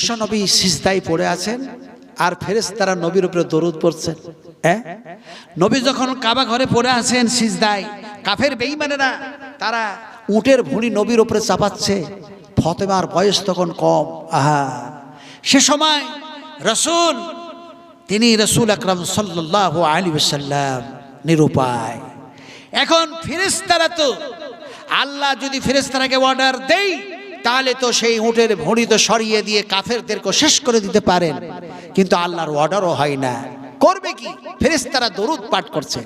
বিশ্ব নবী সিজদাই পড়ে আছেন আর ফেরেশতারা নবীর উপরে দরুদ পড়ছেন। হ্যাঁ? নবী যখন কাবা ঘরে পড়ে আছেন সিজদাই কাফের বেঈমানেরা তারা উটের ভুঁড়ি নবীর উপরে চাপাচ্ছে। ফতেমার বয়স তখন কম। আহা। সে সময় রসুল, তিনি রসুল আকরম সাল্লাহ আলী সাল্লাম নিরুপায়। এখন ফেরেশতারা তো আল্লাহ যদি ফেরেশতারাকে অর্ডার দেই তাহলে তো সেই উটের ভুঁড়ি তো সরিয়ে দিয়ে কাফেরদেরকে শেষ করে দিতে পারেন। কিন্তু আল্লাহর অর্ডারও হয় না। করবে কি? ফেরেশতারা দরুদ পাঠ করছে।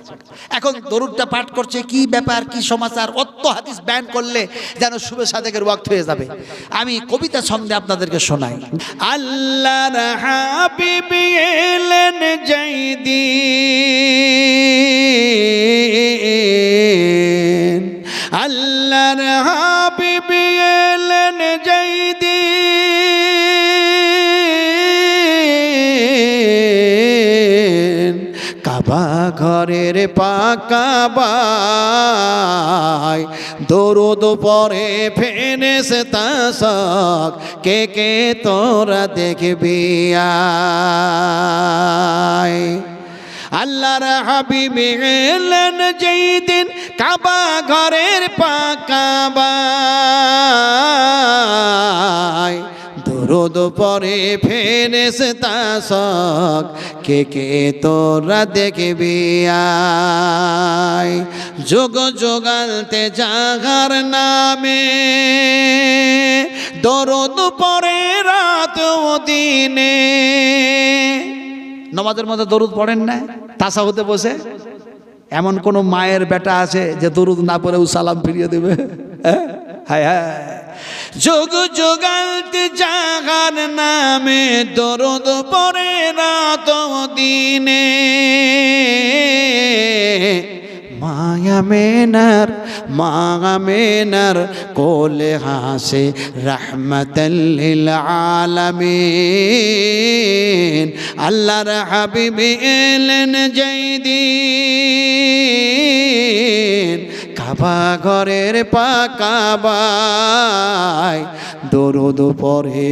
এখন দরুদটা পাঠ করছে কি ব্যাপার, কি সমাচার? অত্য হাদিস ব্যান করলে যেন শুভে সাদেকের ওয়াক্ত হয়ে যাবে। আমি কবিতা ছন্দে আপনাদেরকে শোনাই। আল্লাহর হাবিব এলেন জাইদিন কাবা ঘরের পাকা বাই। দরুদ পরে ফেনেস তাসক। কে কে তোরা দেখবি আয় আল্লাহর হাবিব এলেন যেই দিন কাবা ঘরের পাকা বাই। দরুদ পরে ফেরেস তাসক কে কে তোরা দেখবি আয়? যোগ যোগালতে জাগার নামে দরদ পরে রাত দিনে। নমাজের মধ্যে দরুদ পড়েন না? তাসা হতে বসে? এমন কোন মায়ের বেটা আছে যে দরুদ না পড়ে ও সালাম ফিরিয়ে দেবে? হায় হায়। যোগ যোগালতে জাগার নামে দরদ পরে রাত দিনে। মায়া মেনার মায়া মেনার কোলে হাসে রহমতাল্লিল আলামিন। আল্লাহর হাবিব এলেন জয়দিন কাবা ঘরের পাকা বাই। দরুদ পরে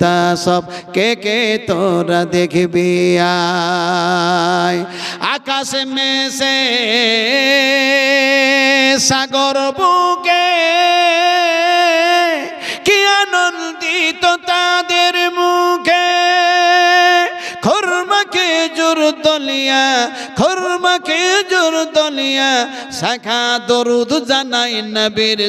তা সব কে কে তোরা দেখবি আয় আকাশ মেসে সাগর বুকে কি আনন্দিত তাদের জোর দলিয়া খরমাকে জোর দলিয়া শাখা দরুদ জানাই নবীর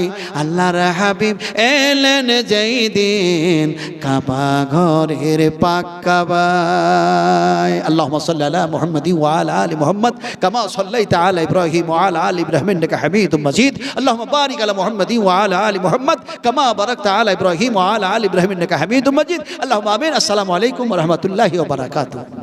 সাই আল্লাহর হাবিব এলেন যেই দিন কাবা ঘরের পাক্কাবাই আল্লাহুম্মা সাল্লি আলা মুহাম্মাদি ওয়া আলা মুহাম্মদ কামা সাল্লাইতা আলা ইব্রাহিম ওয়া আলা ইব্রাহিম হামিদুম মাজিদ। আল্লাহুম্মা বারিক আলা মুহাম্মাদি ওয়া আলা মুহাম্মদ কামা বারাকতা আলা ইব্রাহিম ওয়া আলা ইব্রাহিম হামিদুম মাজিদ। আল্লাহুম্মা আমিন। আসসালামু আলাইকুম রাহমাতুল্লাহি ওয়া বারাকাতুহু।